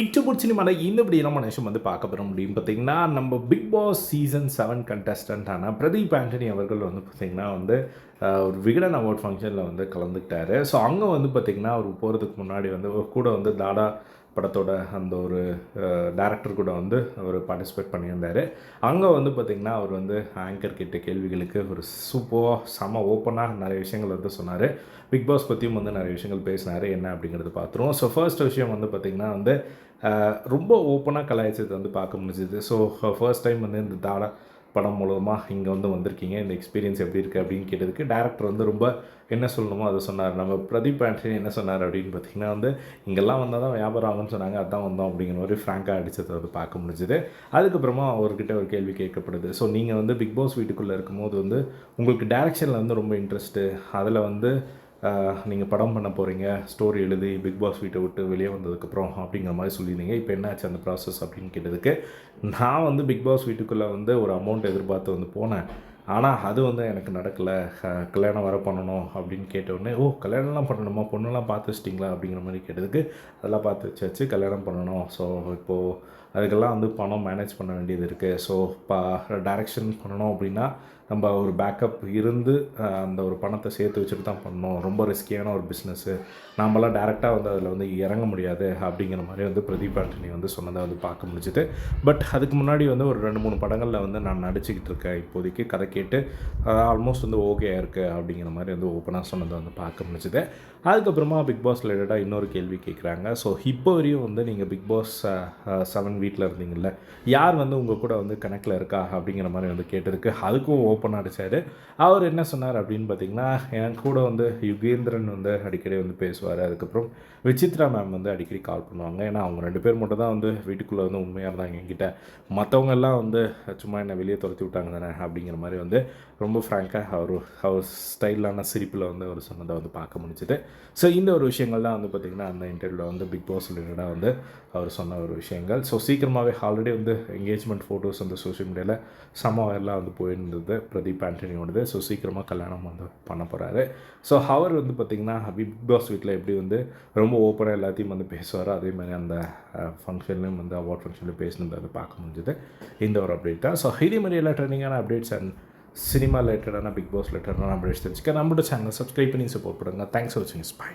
இட்டு பிடிச்சினிமான இந்த இப்படி நம்ம வந்து பார்க்க பெற முடியும் பார்த்தீங்கன்னா நம்ம பிக் பாஸ் சீசன் செவன் கண்டஸ்டண்ட்டான பிரதீப் ஆண்டனி அவர்கள் வந்து பார்த்திங்கன்னா வந்து ஒரு விகடன் அவார்ட் ஃபங்க்ஷனில் வந்து கலந்துக்கிட்டாரு. ஸோ அங்கே வந்து பார்த்திங்கன்னா அவர் போகிறதுக்கு முன்னாடி வந்து ஒரு கூட வந்து தாடா படத்தோட அந்த ஒரு டேரக்டர் கூட வந்து அவர் பார்ட்டிசிபேட் பண்ணியிருந்தார். அங்கே வந்து பார்த்திங்கன்னா அவர் வந்து ஆங்கர் கிட்ட கேள்விகளுக்கு ஒரு சூப்பராக செம ஓப்பனாக நிறைய விஷயங்கள் வந்து சொன்னார். பிக் பாஸ் பற்றியும் வந்து நிறைய விஷயங்கள் பேசினார். என்ன அப்படிங்கிறது பார்த்துருவோம் ஸோ ஃபர்ஸ்ட் விஷயம் வந்து பார்த்திங்கன்னா வந்து ரொம்ப ஓப்பனாக கலாய்ச்சது வந்து பார்க்க முடிஞ்சுது. ஸோ ஃபர்ஸ்ட் டைம் வந்து இந்த தாடா படம் மூலமாக இங்கே வந்து வந்திருக்கீங்க. இந்த எக்ஸ்பீரியன்ஸ் எப்படி இருக்குது அப்படின்னு கேட்டதுக்கு டேரக்டர் வந்து ரொம்ப என்ன சொல்லணுமோ அதை சொன்னார். நம்ம பிரதீப் ஆண்டனி என்ன சொன்னார் அப்படின்னு பார்த்தீங்கன்னா வந்து இங்கெல்லாம் வந்தால் தான் வியாபாரம் ஆகும்னு சொன்னாங்க அதான் வந்தோம் அப்படிங்கிற மாதிரி ஃப்ராங்காக அடித்தது வந்து பார்க்க முடிஞ்சுது. அதுக்கப்புறமா அவர்கிட்ட ஒரு கேள்வி கேட்கப்படுது. ஸோ நீங்கள் வந்து பிக் பாஸ் வீட்டுக்குள்ளே இருக்கும்போது வந்து உங்களுக்கு டேரெக்ஷனில் வந்து ரொம்ப இன்ட்ரெஸ்ட்டு அதில் வந்து நீங்கள் படம் பண்ண போகிறீங்க ஸ்டோரி எழுதி பிக் பாஸ் வீட்டை விட்டு வெளியே வந்ததுக்கப்புறம் அப்படிங்கிற மாதிரி சொல்லியிருந்தீங்க. இப்போ என்னாச்சு அந்த ப்ராசஸ் அப்படின்னு கேட்டதுக்கு நான் வந்து பிக் பாஸ் வீட்டுக்குள்ளே வந்து ஒரு அமௌண்ட் எதிர்பார்த்து வந்து போனேன். ஆனால் அது வந்து எனக்கு நடக்கலை. கல்யாணம் வர பண்ணணும் அப்படின்னு கேட்டவுடனே ஓ கல்யாணம்லாம் பண்ணணுமா? பொண்ணெல்லாம் பார்த்து வச்சிட்டிங்களா? அப்படிங்கிற மாதிரி கேட்டதுக்கு அதெல்லாம் பார்த்து வச்சாச்சு கல்யாணம் பண்ணணும். ஸோ இப்போது அதுக்கெல்லாம் வந்து பணம் மேனேஜ் பண்ண வேண்டியது இருக்குது ஸோ இப்போ டைரக்ஷன் பண்ணணும் அப்படின்னா நம்ம ஒரு பேக்கப் இருந்து அந்த ஒரு பணத்தை சேர்த்து வச்சுட்டு தான் பண்ணணும். ரொம்ப ரிஸ்கியான ஒரு பிஸ்னஸ்ஸு நாமெல்லாம் டேரெக்டாக வந்து அதில் வந்து இறங்க முடியாது. அப்படிங்கிற மாதிரி வந்து பிரதீப் ஆண்டனி வந்து சொன்னதை வந்து பார்க்க முடிஞ்சுது. பட் அதுக்கு முன்னாடி வந்து ஒரு ரெண்டு மூணு படங்களில் வந்து நான் நடிச்சுக்கிட்டு இருக்கேன். இப்போதைக்கு கதைக்கு கேட்டு ஆல்மோஸ்ட் வந்து ஓகே இருக்குது அப்படிங்கிற மாதிரி வந்து ஓப்பனாக சொன்னதை வந்து பார்க்க முடிஞ்சுது. அதுக்கப்புறமா பிக் பாஸ் ரிலேட்டடாக இன்னொரு கேள்வி கேட்குறாங்க. ஸோ இப்போ வரையும் வந்து நீங்கள் பிக் பாஸ் செவன் வீட்டில் இருந்தீங்கல்ல யார் வந்து உங்கள் கூட வந்து கணக்கில் இருக்கா அப்படிங்கிற மாதிரி வந்து கேட்டிருக்கு அதுக்கும் ஓப்பன் அடிச்சார். அவர் என்ன சொன்னார் அப்படின்னு பார்த்தீங்கன்னா என் கூட வந்து யுகேந்திரன் வந்து அடிக்கடி வந்து பேசுவார். அதுக்கப்புறம் விசித்ரா மேம் வந்து அடிக்கடி கால் பண்ணுவாங்க. ஏன்னா அவங்க ரெண்டு பேர் மட்டும் தான் வந்து வீட்டுக்குள்ளே வந்து உண்மையாக இருந்தாங்க என்கிட்ட. மற்றவங்க எல்லாம் வந்து சும்மா என்னை வெளியே துரத்தி விட்டாங்க தானே அப்படிங்கிற மாதிரி வந்து வந்து ரொம்ப ஃப்ராங்காக அவர் அவர் ஸ்டைலான சிரிப்பில் வந்து அவர் சொன்னதை வந்து பார்க்க முடிஞ்சுது. ஸோ இந்த ஒரு விஷயங்கள் தான் வந்து பார்த்திங்கன்னா அந்த இன்டர்வியூவில் வந்து பிக் பாஸ் ரிலேட்டடாக வந்து அவர் சொன்ன ஒரு விஷயங்கள். ஸோ சீக்கிரமாகவே ஆல்ரெடி வந்து என்கேஜ்மெண்ட் ஃபோட்டோஸ் வந்து சோஷியல் மீடியாவில் செம்ம எல்லாம் வந்து போயிருந்தது. பிரதீப் ஆண்டனியோடது. ஸோ சீக்கிரமாக கல்யாணம் வந்து பண்ண போகிறாரு ஸோ அவர் வந்து பார்த்திங்கன்னா பிக் பாஸ் வீட்டில் எப்படி வந்து ரொம்ப ஓப்பனாக எல்லாத்தையும் வந்து பேசுவார் அதே மாதிரி அந்த ஃபங்க்ஷன்லேயும் வந்து அவார்ட் ஃபங்க்ஷன்லேயும் பேசினது வந்து பார்க்க முடிஞ்சது. இந்த ஒரு அப்டேட் தான். ஸோ இதே மாதிரி எல்லா ட்ரெண்டிங்கான அப்டேட்ஸ் அண்ட் சினிமா ரிலேட்டடான பிக் பாஸ் ரிலேட்டடான அப்டேட்ஸ் தெரிஞ்சுக்க நம்மளோட சேனல் சப்ஸ்கிரைப் பண்ணி சப்போர்ட் பண்ணுங்கள் தேங்க்ஸ் ஃபார் வாட்சிங் ஸ்பை